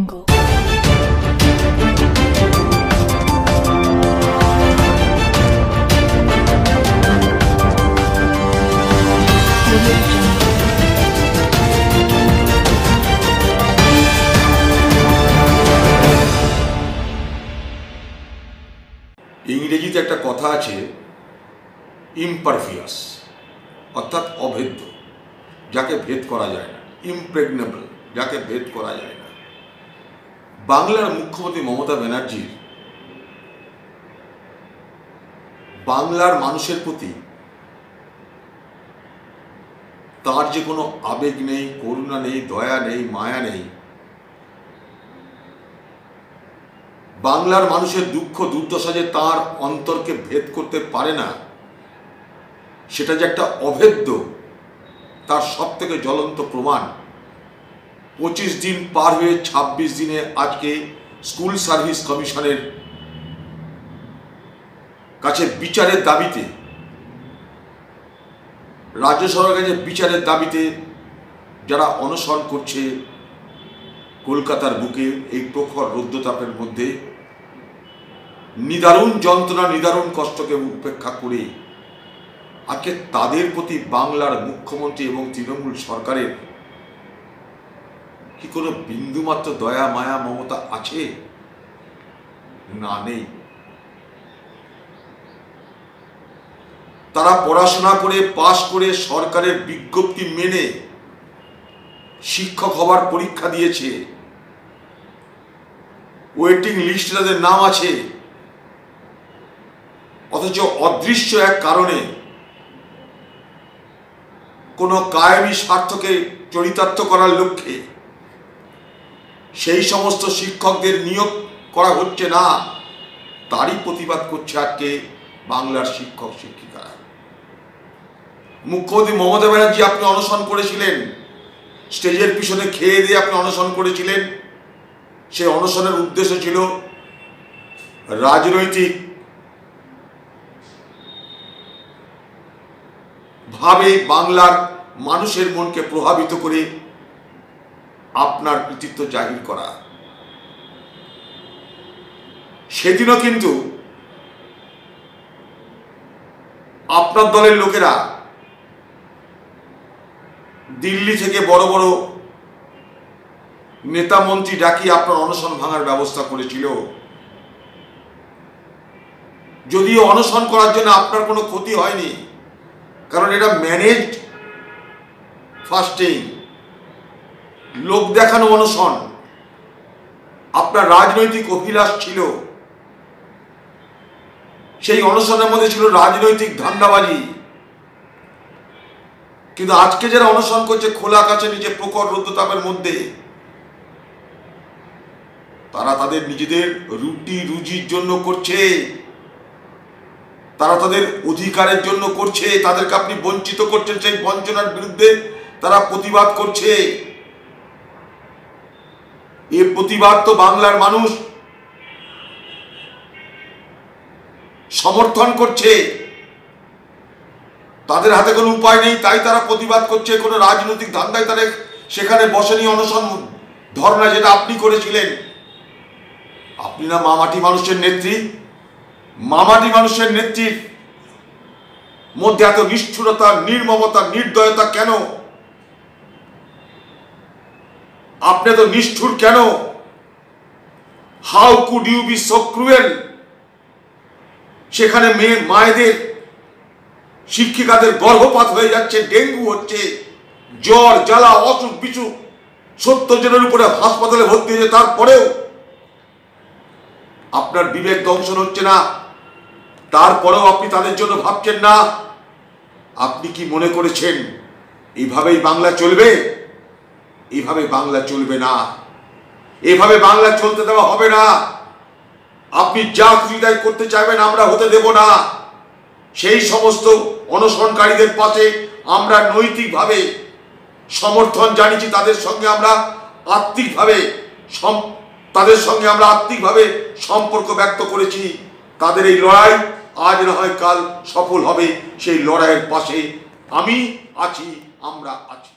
jungle. Audio jungle. ইংরেজিতে একটা কথা আছে ইমপারফিয়াস অর্থাৎ অভেদ্য, যাকে ভেদ করা যায় না ইমপ্রেগনেবল যাকে ভেদ করা যায় না বাংলার মুখ্যমন্ত্রী মমতা ব্যানার্জির বাংলার মানুষের প্রতি তার যে কোনো আবেগ নেই, করুণা নেই, দয়া নেই, মায়া নেই, বাংলার মানুষের দুঃখ, দুর্দশা যে তার অন্তরকে ভেদ করতে পারে না, সেটা যে একটা অভেদ্য, তার সব থেকে জ্বলন্ত প্রমাণ। পঁচিশ দিন পার হয়ে ২৬ দিনে আজকে স্কুল সার্ভিস কমিশনের কাছে বিচারের দাবিতে, রাজ্য সরকারের কাছে বিচারের দাবিতে যারা অনশন করছে কলকাতার বুকে, এই প্রখর রৌদ্রতাপের মধ্যে নিদারুণ যন্ত্রণা, নিদারুণ কষ্টকে উপেক্ষা করে আজকে তাদের প্রতি বাংলার মুখ্যমন্ত্রী এবং তৃণমূল সরকারের কি কোনো বিন্দুমাত্র দয়া, মায়া, মমতা আছে? না নেই। তারা পড়াশোনা করে, পাশ করে সরকারের বিজ্ঞপ্তি মেনে শিক্ষক হবার পরীক্ষা দিয়েছে। ওয়েটিং লিস্টে তাদের নাম আছে। অথচ অদৃশ্য এক কারণে কোনো কায়েমি স্বার্থকে চরিতার্থ করার লক্ষ্যে সেই সমস্ত শিক্ষকদের নিয়োগ করা হচ্ছে না। তারই প্রতিবাদ করছে আজকে বাংলার শিক্ষক শিক্ষিকারা। মুখ্যমন্ত্রী মমতা ব্যানার্জি আপনি অনশন করেছিলেন। স্টেজের পিছনে খেয়ে দিয়ে আপনি অনশন করেছিলেন। সেই অনশনের উদ্দেশ্য ছিল রাজনৈতিক ভাবে বাংলার মানুষের মনকে প্রভাবিত করে আপনার কৃতিত্ব জাহির করা। সেদিনও কিন্তু আপনার দলের লোকেরা দিল্লি থেকে বড় বড় নেতা মন্ত্রী ডাকি আপনার অনশন ভাঙার ব্যবস্থা করেছিল। যদিও অনশন করার জন্য আপনার কোনো ক্ষতি হয়নি, কারণ এটা ম্যানেজড ফাস্টিং লোক দেখানো অনশন। আপনার রাজনৈতিক অভিলাষ ছিল। সেই অনশনের মধ্যে ছিল রাজনৈতিক ধান্দাবাজি। কিন্তু আজকে যারা অনশন করছে, খোলা আকাশে নিচে প্রখর রুদ্রতাপের মধ্যে, তারা তাদের নিজেদের রুটি রুজির জন্য করছে। তারা তাদের অধিকারের জন্য করছে। তাদেরকে আপনি বঞ্চিত করছেন সেই বঞ্চনার বিরুদ্ধে তারা প্রতিবাদ করছে। এ প্রতিবাদ তো বাংলার মানুষ সমর্থন করছে। তাদের হাতে কোনো উপায় নেই, তাই তারা প্রতিবাদ করছে, কোনো রাজনৈতিক ধান্দায় তারা সেখানে বসেনি অনশন ধর্ণা যেটা আপনি করেছিলেন। আপনি না মামাটি মানুষের নেত্রী? মামাটি মানুষের নেত্রীর মধ্যে এত নিষ্ঠুরতা, নির্মমতা, নির্দয়তা কেন? আপনি তো নিষ্ঠুর কেন? How could you be so cruel সেখানে মেয়ে, মায়েদের, শিক্ষিকাদের গর্ভপাত হয়ে যাচ্ছে, ডেঙ্গু হচ্ছে, জ্বর, জ্বালা, অসুখ বিসুখ সত্তর জনের উপরে হাসপাতালে ভর্তি হয়েছে, তারপরেও আপনার বিবেক দংশন হচ্ছে না। তারপরেও আপনি তাদের জন্য ভাবছেন না। আপনি কি মনে করেছেন, এইভাবেই বাংলা চলবে? এইভাবে বাংলা চলবে না। এভাবে বাংলা চলতে দেওয়া হবে না। আপনি যা সুবিধায় করতে চাইবেন, আমরা হতে দেব না। সেই সমস্ত অনশনকারীদের পাশে আমরা নৈতিকভাবে সমর্থন জানিয়েছি, তাদের সঙ্গে আমরা আত্মিকভাবে তাদের সঙ্গে আমরা আত্মিকভাবে সম্পর্ক ব্যক্ত করেছি। তাদের এই লড়াই আজ না হয় কাল সফল হবে। সেই লড়াইয়ের পাশে আমি আছি, আমরা আছি।